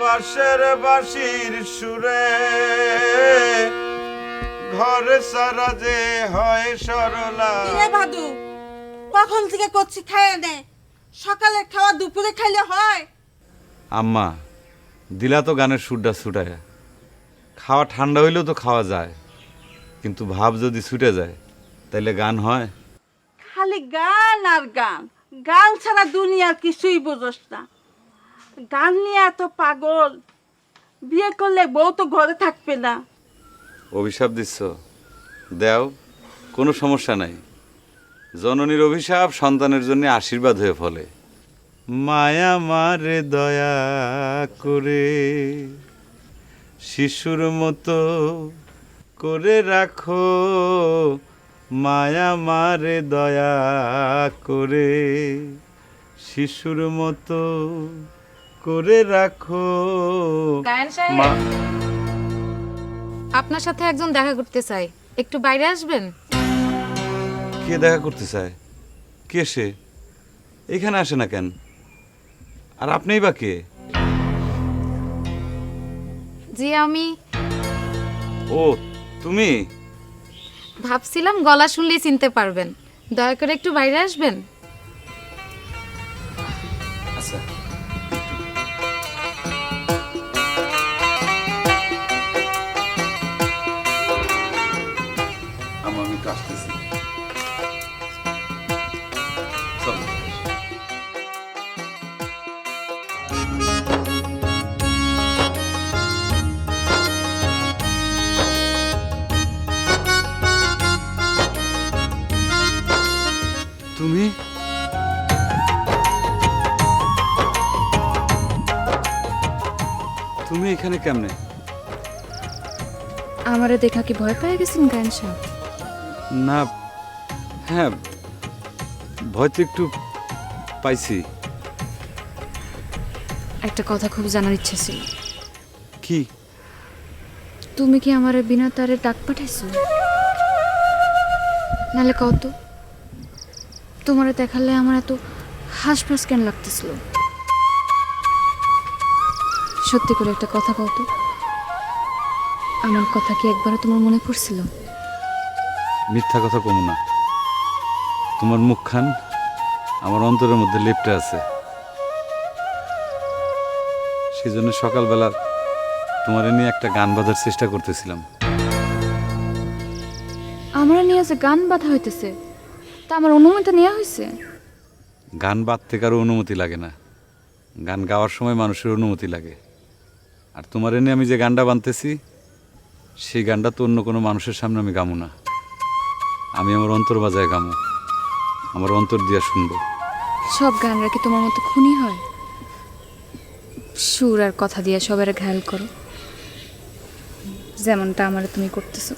বাসের বাসির সুরে। ঘরে সারা যে হয় সরলা। কিরে ভাদু কখন থেকে করছি খাইয়ে নে? সকালে খাওয়া দুপুরে খাইলে হয়? আম্মা দিলা তো গানের সুরটা ছুটায়। খাওয়া ঠান্ডা হইলেও তো খাওয়া যায়। কিন্তু ভাব যদি ছুটে যায় তাইলে গান হয়? খালি গান আর গান। গান ছাড়া দুনিয়ার কিছুই বোঝস না। গান নিয়ে এত পাগল। বিয়ে করলে বউ তো ঘরে থাকবে না। অভিশাপ দিচ্ছ? দেও কোনো সমস্যা নাই। জননীর অভিশাপ সন্তানের জন্য আশীর্বাদ হয়ে ফলে। মায়া মারে দয়া করে শিশুর মতো করে রাখো। মায়া মারে দয়া করে শিশুর মতো করে রাখো। গায়ন সাহেব? মা। আপনার সাথে একজন দেখা করতে চাই। একটু বাইরে আসবেন? কে দেখা করতে চায়? কে সে? এখানে আসে না কেন? আর আপনিই বা কে? জি আমি। ও তুমি? ভাবছিলাম গলা শুনলেই চিনতে পারবেন। দয়া করে একটু বাইরে আসবেন? আচ্ছা। তুমি? তুমি এখানে কেমনে? আমারে দেখা কি ভয় পেয়ে গেছেন গায়ন সাহেব না হ্যাঁ ভয় তো একটু পাইছি। একটা কথা খুব জানার ইচ্ছা ছিল। কি? তুমি কি আমারে বিনা তারে ডাক পাঠাইছো? নালে কত তোমারে দেখালে আমার এত হাসফাস কেন লাগতেছিল? সত্যি করে একটা কথা কত আমার কথা কি একবারও তোমার মনে পড়ছিল? মিথ্যা কথা কমু না। তোমার মুখখান আমার অন্তরের মধ্যে লেপটে আছে। সেই জন্য সকালবেলা তোমার নিয়ে একটা গান বাজার চেষ্টা করতেছিলাম। আমরা নিয়ে যে গান বাঁধা হইতেছে তা আমার অনুমতি নেওয়া হয়েছে গান বাদতে কারও অনুমতি লাগে না। গান গাওয়ার সময় মানুষের অনুমতি লাগে। আর তোমার এনে আমি যে গানটা বানতেছি সেই গানটা তো অন্য কোনো মানুষের সামনে আমি গামু না। আমি আমার অন্তর বাজায় গামু আমার অন্তর দিয়া শুনব। সব গানরা কি তোমার মতো খুনি হয়? সুর আর কথা দিয়ে সবার ঘায়াল করো। যেমনটা আমার তুমি করতেছো।